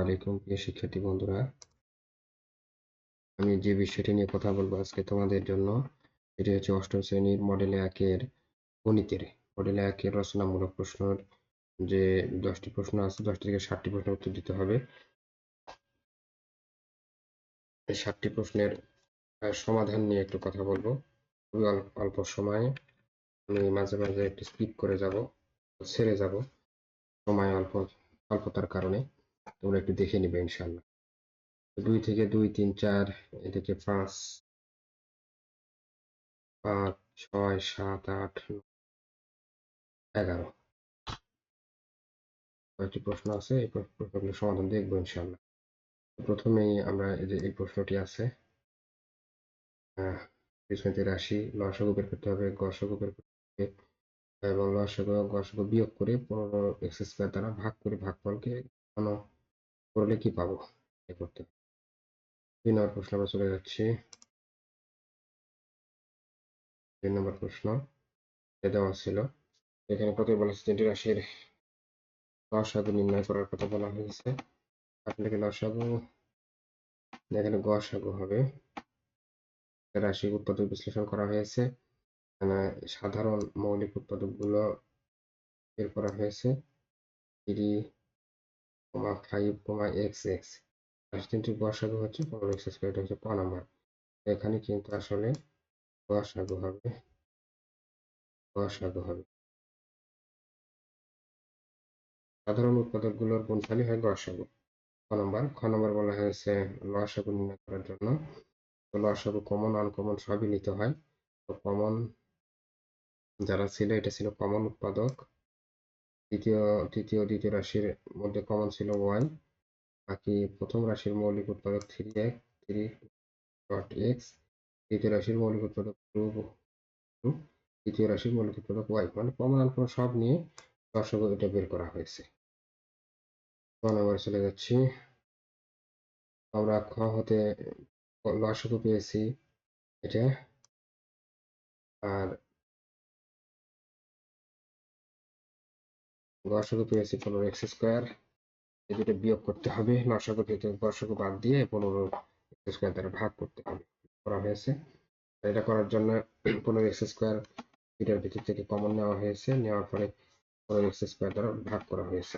আলাইকুম, প্রিয় শিক্ষার্থী বন্ধুরা। আমি যে বিষয়টি নিয়ে কথা বলব আজকে তোমাদের জন্য এটি হচ্ছে অষ্টম শ্রেণির মডেল একের গণিতের। মডেল একের রচনামূলক প্রশ্নের যে দশটি প্রশ্ন আছে, দশটি থেকে ষাটটি প্রশ্ন উত্তর দিতে হবে। ষাটটি প্রশ্নের সমাধান নিয়ে একটু কথা বলব। খুবই অল্প সময়ে আমি মাঝে মাঝে একটু স্কিপ করে যাব, ছেড়ে যাব। সময় অল্প, অল্পতার কারণে। তোমরা একটু দেখে নিবে ইনশাল্লাহ দুই থেকে দুই, তিন, চার এদিকে পাঁচ পাঁচ, ছয়, সাত, আট এগারো। কয়েকটি প্রশ্ন আছে, এই প্র- প্রশ্নগুলোর সমাধান দেখব ইনশাল্লাহ প্রথমেই আমরা এই প্রশ্নটি আছে বীজগণিতের রাশি, লসাগু বের করতে হবে, গসাগু বের করতে হবে, এবং লসাগু এবং গসাগু বিয়োগ করে পনেরো এক্স স্কোয়ার দ্বারা ভাগ করে ভাগফলকে ঘন করলে কি পাবো? করতে। দুই নম্বর প্রশ্ন আমরা চলে যাচ্ছি। দুই নম্বর প্রশ্ন। দেওয়া ছিল। এখানে প্রথমে বলেছে তিনটি রাশির লসাগু নির্ণয় করার কথা বলা হয়েছে। আপনাকে লসাগু এখানে গসাগু হবে। রাশির উৎপাদক বিশ্লেষণ করা হয়েছে। সাধারণ মৌলিক উৎপাদকগুলো বের করা হয়েছে। Three comma five comma x x রাশি তিনটির গসাগু হচ্ছে পনেরো এক্স স্কোয়ার হচ্ছে ক নাম্বার এখানে কিন্তু আসলে গসাগু হবে গসাগু হবে। সাধারণ উৎপাদকগুলোর গুণফলই হয় গসাগু ক নম্বর খ নম্বর বলা হয়েছে লসাগু নির্ণয় করার জন্য। তো লসাগু কমন আনকমন সবই নিতে হয়। তো কমন যারা ছিল, এটা ছিল কমন উৎপাদক। দ্বিতীয় তৃতীয়, দ্বিতীয় রাশির মধ্যে কমন ছিল ওয়াই বাকি প্রথম রাশির মৌলিক উৎপাদক থ্রি এক থ্রি ডট এক্স দ্বিতীয় রাশির মৌলিক উৎপাদক টু তৃতীয় রাশির মৌলিক উৎপাদক ওয়াই মানে কমন আনকমন সব নিয়ে লসাগু এটা বের করা হয়েছে। চলে যাচ্ছি। আমরা খ হতে লসাগু পেয়েছি এটা। আর লসাগু পেয়েছি পনেরো এক্স স্কোয়ার। এই দুটো বিয়োগ করতে হবে। লসাগু থেকে লসাগু বাদ দিয়ে পনেরো এক্স স্কোয়ার দ্বারা ভাগ করতে হবে। করা হয়েছে। এটা করার জন্য পনেরো এক্স স্কোয়ার এটার ভিতর থেকে কমন নেওয়া হয়েছে। নেওয়ার পরে পনেরো এক্স স্কোয়ার দ্বারা ভাগ করা হয়েছে।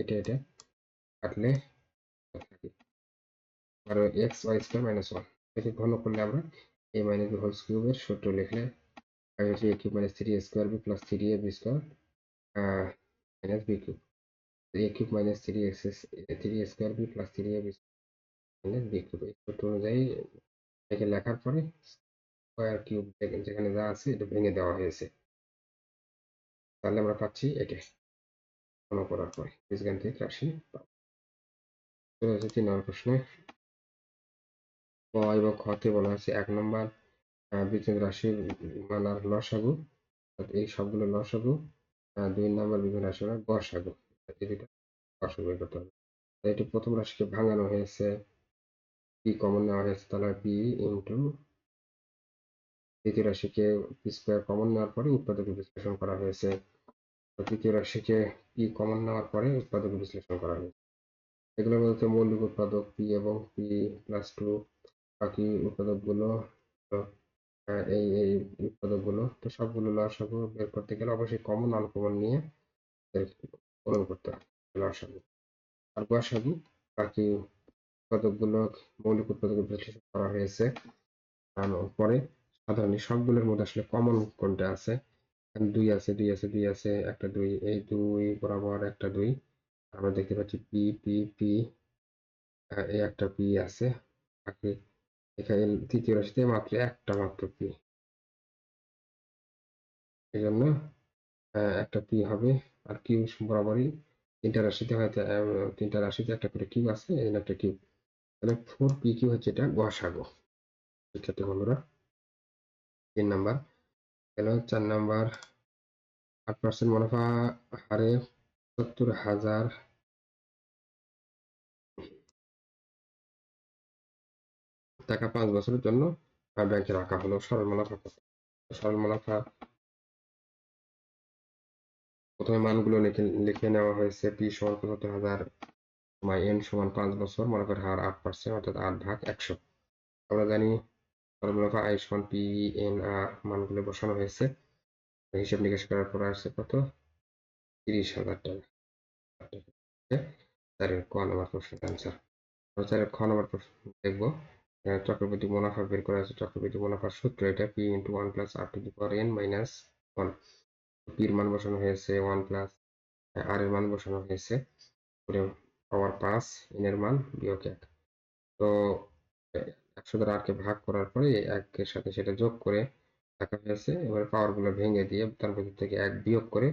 এটা এটা কাটলে থাকে আর x y square minus one. একে ঘন করলে আমরা এ মাইনাস বি হোল কিউবের সূত্র লিখলে আর হচ্ছে a cube minus three a square b plus three a b square b cube a cube minus three x three square b plus three a b minus b cube এই অনুযায়ী একে লেখার পরে স্কোয়ার কিউব যেখানে যা আছে এটা ভেঙে দেওয়া হয়েছে তাহলে আমরা পাচ্ছি এটা ঘন করার পরে বীজগাণিতিক রাশি চলে যাচ্ছে তিন নম্বর প্রশ্নে ক এবং খতে বলা হচ্ছে এক নম্বর বীজগণিত রাশির মালার লসাগু এই সবগুলো লসাগু দুই নম্বর বিভিন্ন রাশি হলো গসাগু এই দুইটা করতে হবে। এটি প্রথম রাশিকে ভাঙানো হয়েছে। পি কমন নেওয়া হয়েছে, তাহলে পি ইন্টু দ্বিতীয় রাশিকে পি স্কোয়ার কমন নেওয়ার পরে উৎপাদক বিশ্লেষণ করা হয়েছে। তৃতীয় রাশিকে পি কমন নেওয়ার পরে উৎপাদক বিশ্লেষণ করা হয়েছে। এগুলোর মধ্যে মৌলিক উৎপাদক পি এবং পি প্লাস টু বাকি উৎপাদকগুলো এই এই উৎপাদকগুলো তো সবগুলো লসাগু বের করতে গেলে অবশ্যই কমন আনকমন নিয়ে পূরণ করতে হবে, লসাগু। আর গসাগু বাকি উৎপাদকগুলো মৌলিক উৎপাদক বিশ্লেষণ করা হয়েছে। পরে সাধারণ সবগুলোর মধ্যে আসলে কমন কোনটা আছে? দুই আছে দুই আছে দুই আছে, একটা দুই, এই দুই বরাবর একটা দুই। আমরা দেখতে পাচ্ছি পি পি পি এই একটা পি আছে। বাকি এখানে তৃতীয় রাশিতে মাত্র একটা মাত্র পি এই একটা পি হবে। আর কিউ বরাবরই তিনটা রাশিতে হয়তো তিনটা রাশিতে একটা করে কিউ আছে, এই একটা কিউ তাহলে ফোর পি কিউ হচ্ছে এটা গসাগু। শিক্ষার্থী বন্ধুরা, তিন নাম্বার। গেল চার নাম্বার, আট পার্সেন্ট মুনাফা হারে সত্তর হাজার টাকা পাঁচ বছরের জন্য ব্যাংকে রাখা হলো সরল মুনাফা? সরল মুনাফা প্রথমে মানগুলো লিখে নেওয়া হয়েছে পি সমান পঁচাত্তর হাজার সময় এন সমান পাঁচ বছর মুনাফার হার আট পার্সেন্ট অর্থাৎ আট ভাগ একশো। আমরা জানি মুনাফা আই সমান পি এন আর মানগুলো বসানো হয়েছে। হিসাব নিকাশ করার পর আসছে কত? তিরিশ হাজার টাকা। চারের ক নম্বর প্রশ্নের অ্যান্সার চারের খ নম্বর প্রশ্ন দেখব। চক্রবর্তী মুনাফা বের করা আছে চক্রবর্তী মুনাফার সূত্র এটা p into one plus r to the power n minus one পির মান বসানো হয়েছে ওয়ান প্লাস আর এর মান বসানো হয়েছে। পাওয়ার পাঁচ এন এর মান বিয়োগ এক। তো একশো দ্বারা আটকে ভাগ করার পরে একের সাথে সেটা যোগ করে দেখা হয়েছে। এবার পাওয়ারগুলো ভেঙে দিয়ে তার ভিতর থেকে এক বিয়োগ করে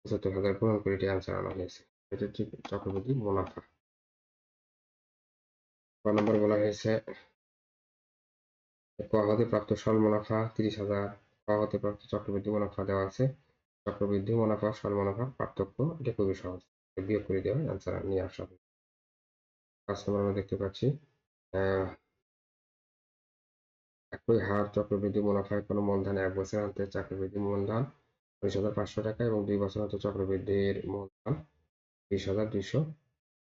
পঁচাত্তর হাজার পূরণ করে এটি অ্যান্সার আনা হয়েছে। এটা হচ্ছে চক্রবর্তী মুনাফা। নম্বর বলা হয়েছে ক হতে প্রাপ্ত সল মুনাফা তিরিশ হাজার। ক হতে প্রাপ্ত চক্রবৃদ্ধি মুনাফা দেওয়া আছে। চক্রবৃদ্ধি, মুনাফা সল মুনাফা পার্থক্য, এটা খুবই সহজ। বিয়োগ করে দেওয়া অ্যান্সার নিয়ে আসা হবে। পাঁচ আমরা দেখতে পাচ্ছি। একই হার চক্রবৃদ্ধি মুনাফায় কোনো মূলধন এক বছর আনতে চক্রবৃদ্ধি মূলধন উনিশ হাজার পাঁচশো টাকা এবং দুই বছর হতে চক্রবৃদ্ধির মূলধন বিশ হাজার দুইশো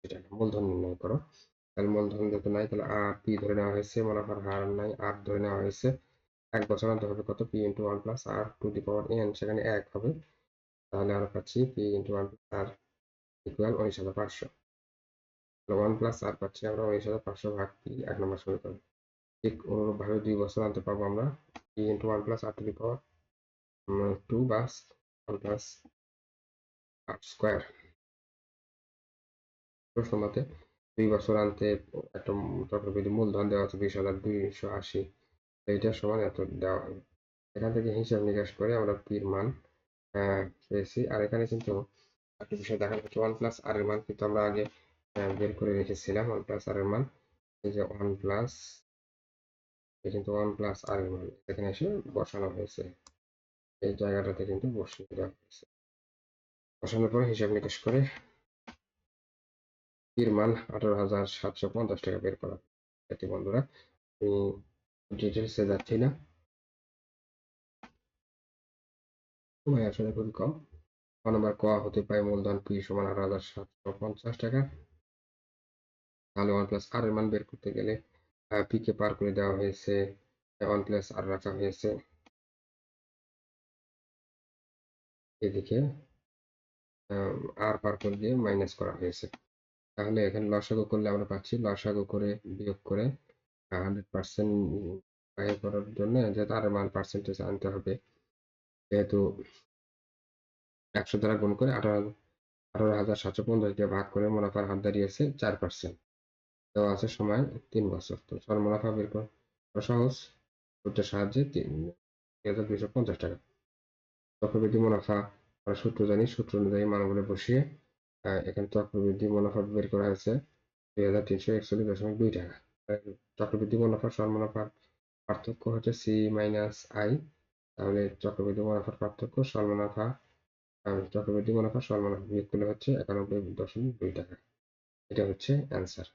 টাকা। মূলধন নির্ণয় করো। তাহলে মূলধন যেহেতু নাই, তাহলে আর পি ধরে নেওয়া হয়েছে, মনে মুনাফার হার নাই, আর ধরে নেওয়া হয়েছে। এক বছর আনতে হবে কত? P into one plus r to the power n সেখানে এক হবে। তাহলে আমরা পাচ্ছি, p into one plus r equal উনিশ হাজার পাঁচশো। ওয়ান প্লাস আর পাচ্ছি আমরা, উনিশ হাজার পাঁচশো ভাগ পি, এক নম্বর সমীকরণ। ঠিক অনুরূপভাবে দুই বছর আনতে পারব আমরা। P into one plus r to the power two bus one plus r square প্রশ্ন মতে দুই বছর আনতে একটা চক্রবৃদ্ধি মূলধন দেওয়া আছে বিশ হাজার দুইশো আশি। এইটা সমান এত দেওয়া হবে এখান থেকে হিসাব নিকাশ করে আমরা পির মান পেয়েছি। আর এখানে কিন্তু একটা বিষয় দেখা যাচ্ছে ওয়ান প্লাস আর এর মান কিন্তু আমরা আগে বের করে রেখেছিলাম ওয়ান প্লাস আর এর মান। এই যে ওয়ান প্লাস কিন্তু ওয়ান প্লাস আর এর মান। এখানে এসে বসানো হয়েছে। এই জায়গাটাতে কিন্তু বসিয়ে দেওয়া হয়েছে। বসানোর পরে হিসাব নিকাশ করে এর মান আঠারো হাজার সাতশো পঞ্চাশ টাকা বের করা। যাতে বন্ধুরা, আমি ডিটেলসে যাচ্ছি না। সময় আসলে খুবই কম। নম্বর ক হতে পারে মূলধন পি সমান আঠারো হাজার সাতশো পঞ্চাশ টাকা। তাহলে ওয়ান প্লাস আর এর মান বের করতে গেলে পি কে পার করে দেওয়া হয়েছে, ওয়ান প্লাস আর রাখা হয়েছে। এদিকে আর পার করে দিয়ে মাইনাস করা হয়েছে। তাহলে এখানে লসাগু করলে আমরা পাচ্ছি লসাগু করে বিয়োগ করে হান্ড্রেড পার্সেন্ট বাহির করার জন্য যেহেতু আর মান পার্সেন্টেজ আনতে হবে। যেহেতু একশো দ্বারা গুণ করে আঠারো আঠারো হাজার সাতশো পঞ্চাশ দিয়ে ভাগ করে মুনাফার হাত দাঁড়িয়েছে চার পার্সেন্ট দেওয়া আছে সময় তিন বছর। তো সর মুনাফা বের করা সহজ। সূত্রের সাহায্যে তিন হাজার দুইশো পঞ্চাশ টাকা। চক্রবৃদ্ধি মুনাফা আমরা সূত্র জানি সূত্র অনুযায়ী মানগুলো বসিয়ে এখানে চক্রবৃদ্ধি মুনাফা বের করা হয়েছে দুই হাজার তিনশো একচল্লিশ দশমিক দুই টাকা। চক্রবৃদ্ধি মুনাফা সর মুনাফার পার্থক্য হচ্ছে সি মাইনাস আই তাহলে চক্রবৃদ্ধি মুনাফার পার্থক্য সর মুনাফা চক্রবৃদ্ধি মুনাফা সর মুনাফা বিয়োগ করলে হচ্ছে একানব্বই দশমিক দুই টাকা। এটা হচ্ছে অ্যান্সার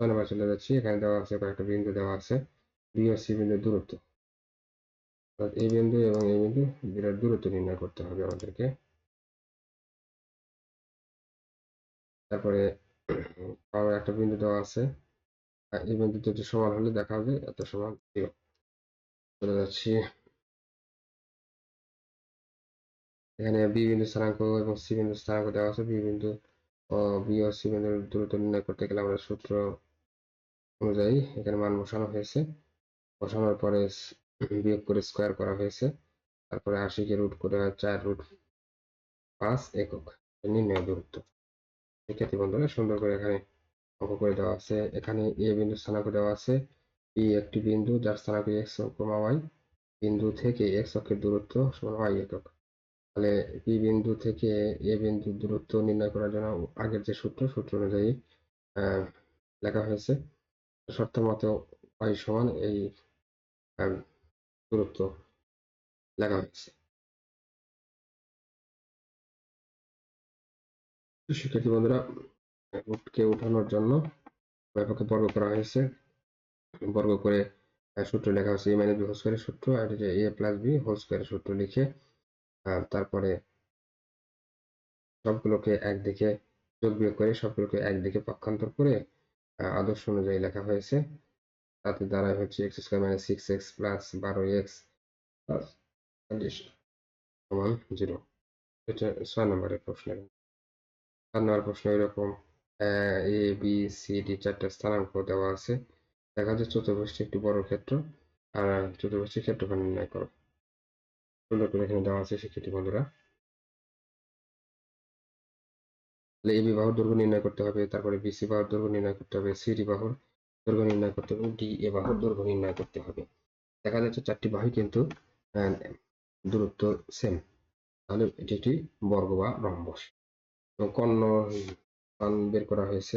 ধন্যবাদ চলে যাচ্ছি, এখানে দেওয়া আছে, কয়েকটা বিন্দু দেওয়া আছে বি ও সি বিন্দুর দূরত্ব। এই বিন্দু এবং এই বিন্দু বিরাট দূরত্ব নির্ণয় করতে হবে আমাদেরকে। তারপরে আরও একটা বিন্দু দেওয়া আছে। এই বিন্দু দুটি সমান হলে দেখা হবে, এত সমান জিরো চলে যাচ্ছি। এখানে বি বিন্দু স্থানাঙ্ক এবং সি বিন্দু স্থানাঙ্ক দেওয়া আছে। বি বিন্দু বি ও সি বিন্দুর দূরত্ব নির্ণয় করতে গেলে আমরা সূত্র অনুযায়ী এখানে মান বসানো হয়েছে। বসানোর পরে বিয়োগ করে স্কোয়ার করা হয়েছে। তারপরে আশিকে রুট করে চার রুট পাঁচ একক নির্ণয় দূরত্ব। শিক্ষার্থী বন্ধুরা সুন্দর করে এখানে অঙ্ক করে দেওয়া আছে। এখানে এ বিন্দু স্থানাঙ্ক দেওয়া আছে। ই একটি বিন্দু যার স্থানাঙ্ক এক্স কমা ওয়াই বিন্দু থেকে এক্স অক্ষের দূরত্ব সমান ওয়াই একক। তাহলে পি বিন্দু থেকে এ বিন্দু দূরত্ব নির্ণয় করার জন্য আগের যে সূত্র সূত্র অনুযায়ী লেখা হয়েছে। শর্ত মতো ওয়াই সমান এই দূরত্ব লেখা হয়েছে। শিক্ষার্থী বন্ধুরা রুটকে উঠানোর জন্য ব্যাপকে বর্গ করা হয়েছে। বর্গ করে সূত্র লেখা হয়েছে এ মাইনাস বি হোল স্কোয়ারের সূত্র, আর এ প্লাস বি হোল স্কোয়ারের সূত্র লিখে তারপরে সবগুলোকে একদিকে যোগ বিয়োগ করে, সবগুলোকে একদিকে পক্ষান্তর করে আদর্শ অনুযায়ী লেখা হয়েছে। তাতে দ্বারাই হচ্ছে x square minus six x plus বারো এক্স প্লাস জিরো এটা ছয় নম্বরের প্রশ্ন। নম্বর প্রশ্ন এরকম, এ বি সি ডি চারটা স্থানাঙ্ক দেওয়া আছে। দেখা যাচ্ছে চতুর্ভুজটি একটি বড় ক্ষেত্র, আর চতুর্ভুজটির ক্ষেত্রফল নির্ণয় করো। সুন্দর করে এখানে দেওয়া আছে শিক্ষার্থী বন্ধুরা। তাহলে এবি বাহুর দৈর্ঘ্য নির্ণয় করতে হবে, তারপরে বিসি বাহুর দৈর্ঘ্য নির্ণয় করতে হবে সিডি বাহুর দৈর্ঘ্য নির্ণয় করতে হবে ডি এ বাহুর দৈর্ঘ্য নির্ণয় করতে হবে। দেখা যাচ্ছে চারটি বাহু কিন্তু দূরত্ব সেম তাহলে এটি একটি বর্গ বা রম্বস। কর্ণ মান বের করা হয়েছে।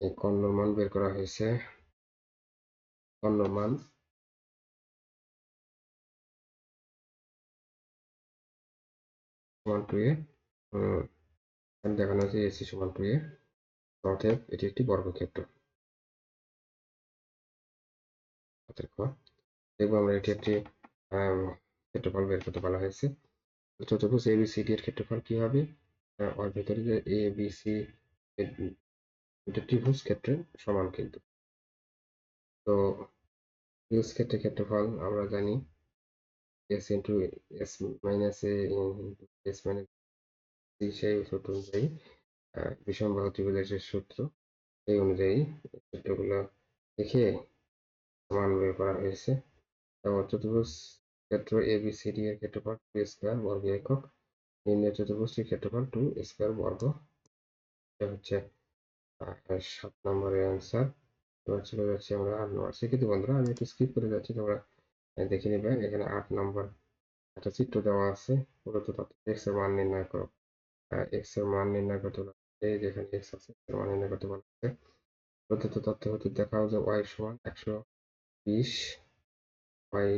এই কর্ণর মান বের করা হয়েছে। কর্ণর মান সমান টু দেখানো হয়েছে এসি সমান টু এ। এটি একটি বর্গক্ষেত্র। দেখব আমরা এটি একটি ক্ষেত্রফল বের করতে বলা হয়েছে। চতুর্ভুজ এ বি সি ডি এর ক্ষেত্রফল কি হবে? ওর ভেতরে যে এ বি সি এটা ত্রিভুজ ক্ষেত্রে সমান কিন্তু। তো ত্রিভুজ ক্ষেত্রের ক্ষেত্রফল আমরা জানি s into s minus a s minus সেই সূত্র অনুযায়ী বিষম বাহু ত্রিভুজের যে সূত্র, সেই অনুযায়ী সূত্রগুলো দেখে মান বের করা হয়েছে। এবং চতুর্ভুজ ক্ষেত্র এ বি সি ডি এর ক্ষেত্রফল টু স্কোয়ার বর্গ একক। নির্ণয় চতুর্ভুজটির ক্ষেত্রফল টু স্কোয়ার বর্গ। এটা হচ্ছে সাত নম্বরের অ্যান্সার এবার চলে যাচ্ছি আমরা আট নম্বর শিক্ষিত বন্ধুরা, আমি একটু স্কিপ করে যাচ্ছি, তোমরা দেখে নিবে। এখানে আট নম্বর একটা চিত্র দেওয়া আছে তথ্য এক্সের মান নির্ণয় করো। এক্সের মান নির্ণয় করতে। এই যেখানে এক্স আছে, এর মান নির্ণয় করতে বলা হয়েছে প্রদত্ত তথ্য হতে দেখাও যে ওয়াই সমান একশো বিশ ওয়াই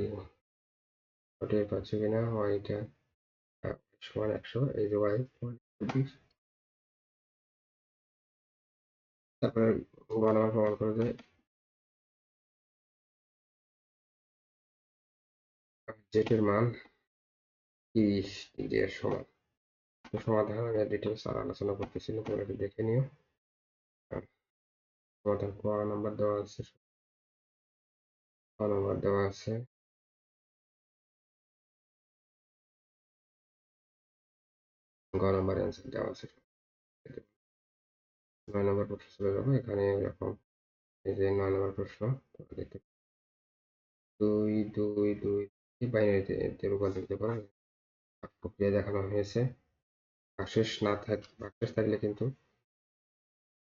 ওটা পাচ্ছি কিনা? হয় এটা সমান একশো, এই যে ওয়াই তারপরে গণনা প্রমাণ করে জেটের মান তিরিশ ডিগ্রি এর সমান সমাধান, আমি ডিটেলস আর আলোচনা করতেছি না তোমরা দেখে নিও। সমাধান ক নাম্বার দেওয়া আছে? নাম্বার দেওয়া আছে? গ অ্যান্সার দেওয়া আছে। নয় নম্বর প্রশ্ন এখানে এরকম এই যে নয় নম্বর প্রশ্ন দেখতে দুই দুই দুই বাইনারিতে রূপান্তরিত করা। প্রক্রিয়া দেখানো হয়েছে। ভাগশেষ না থাক ভাগশেষ থাকলে কিন্তু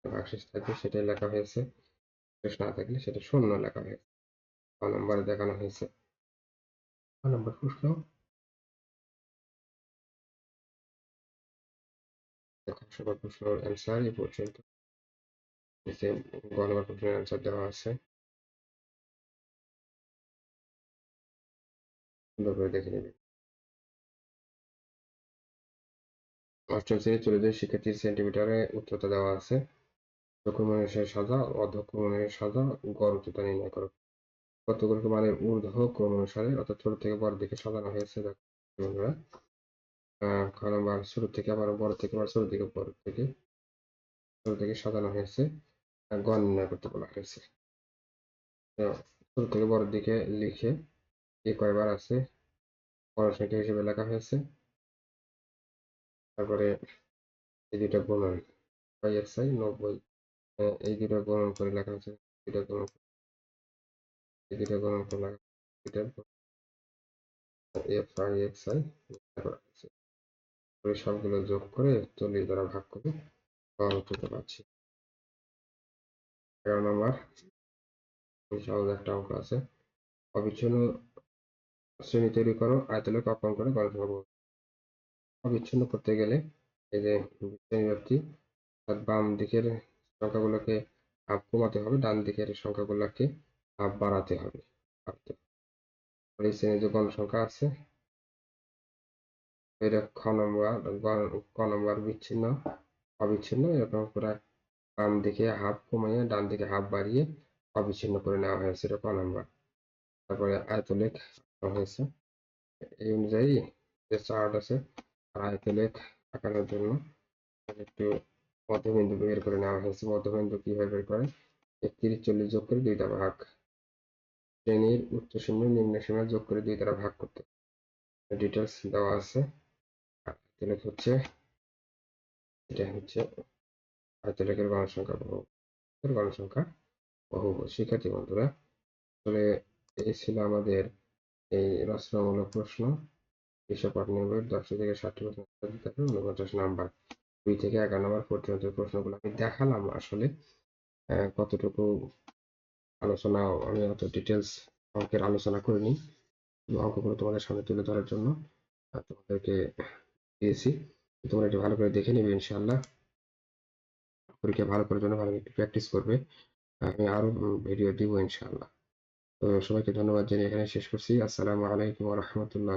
ভাগশেষ থাকলে সেটাই লেখা হয়েছে। শেষ না থাকলে সেটা শূন্য লেখা হয়েছে। নম্বরে দেখানো হয়েছে? নম্বর প্রশ্ন? সবার প্রশ্নের অ্যান্সার এই পর্যন্ত প্রশ্নের অ্যান্সার দেওয়া আছে। দেখে অষ্টম শিক্ষার্থীর সেন্টিমিটারে উচ্চতা দেওয়া আছে। সাজা অধ্যক্ষ মনের সাজা গড় উচ্চতা নির্ণয় করো। কতগুলো মানের ঊর্ধ্ব ক্রম অনুসারে, অর্থাৎ ছোট থেকে বড় দিকে সাজানো হয়েছে বন্ধুরা। খ নম্বর ছোট থেকে আবার বড় থেকে আবার শুরু থেকে বড় থেকে শুরু থেকে সাজানো হয়েছে গড় নির্ণয় করতে বলা হয়েছে ছোট থেকে বড় দিকে লিখে এ কয়বার আছে বড় সংখ্যা হিসেবে লেখা হয়েছে তারপরে এই দুটা গুণন এক ছয় নব্বই এই দুটো গুণন করে লেখা হয়েছে দুটা গুণন এই দুটো গুণন করে লেখা এফ আই এক্স আই করা হয়েছে করে সবগুলো যোগ করে চল্লিশ দ্বারা ভাগ করে গড় উচ্চতা পাচ্ছি। এগারো নম্বর সহজ একটা অঙ্ক আছে। অবিচ্ছিন্ন শ্রেণি তৈরি করো, আয়তলেখ অঙ্কন করে করব অবিচ্ছিন্ন করতে গেলে এই যে শ্রেণি অর্থাৎ বাম দিকের সংখ্যাগুলোকে হাফ কমাতে হবে, ডান দিকের সংখ্যাগুলোকে হাফ বাড়াতে হবে। এই শ্রেণির যে গণসংখ্যা আছে। এটা খ নম্বর ক নম্বর বিচ্ছিন্ন, অবিচ্ছিন্ন এরকম করে বাম দিকে হাফ কমিয়ে ডান দিকে হাফ বাড়িয়ে অবিচ্ছিন্ন করে নেওয়া হয়েছে এটা ক নম্বর তারপরে আয়তলেখ হয়েছে। এই অনুযায়ী যে চার্ট আছে আয়তলেখ আঁকানোর জন্য একটু মধ্যবিন্দু বের করে নেওয়া হয়েছে। মধ্যবিন্দু কীভাবে বের করে? একত্রিশ, চল্লিশ যোগ করে দুইটা ভাগ। শ্রেণির উচ্চ সীমা নিম্ন সীমা যোগ করে দুই দ্বারা ভাগ করতে। ডিটেলস দেওয়া আছে। তাহলে হচ্ছে। এটা হচ্ছে আয়তলেখের গণসংখ্যা বহু গণসংখ্যা বহু শিক্ষার্থী বন্ধুরা, আসলে এই ছিল আমাদের এই রচনামূলক প্রশ্ন। দশ থেকে নাম্বার। দুই থেকে এগারো নাম্বার পর্যন্ত প্রশ্নগুলো আমি দেখালাম আসলে কতটুকু আলোচনা, আমি অত ডিটেলস অঙ্কের আলোচনা করিনি, অঙ্কগুলো তোমাদের সামনে তুলে ধরার জন্য তোমাদেরকে দিয়েছি। তোমরা এটা ভালো করে দেখে নেবে ইনশাল্লাহ পরীক্ষা ভালো করার জন্য ভালো একটু প্র্যাকটিস করবে। আমি আরও ভিডিও দিব ইনশাআল্লাহ। তো সবাইকে ধন্যবাদ জানিয়ে এখানে শেষ করছি। আসসালামু আলাইকুম রহমতুল্লাহ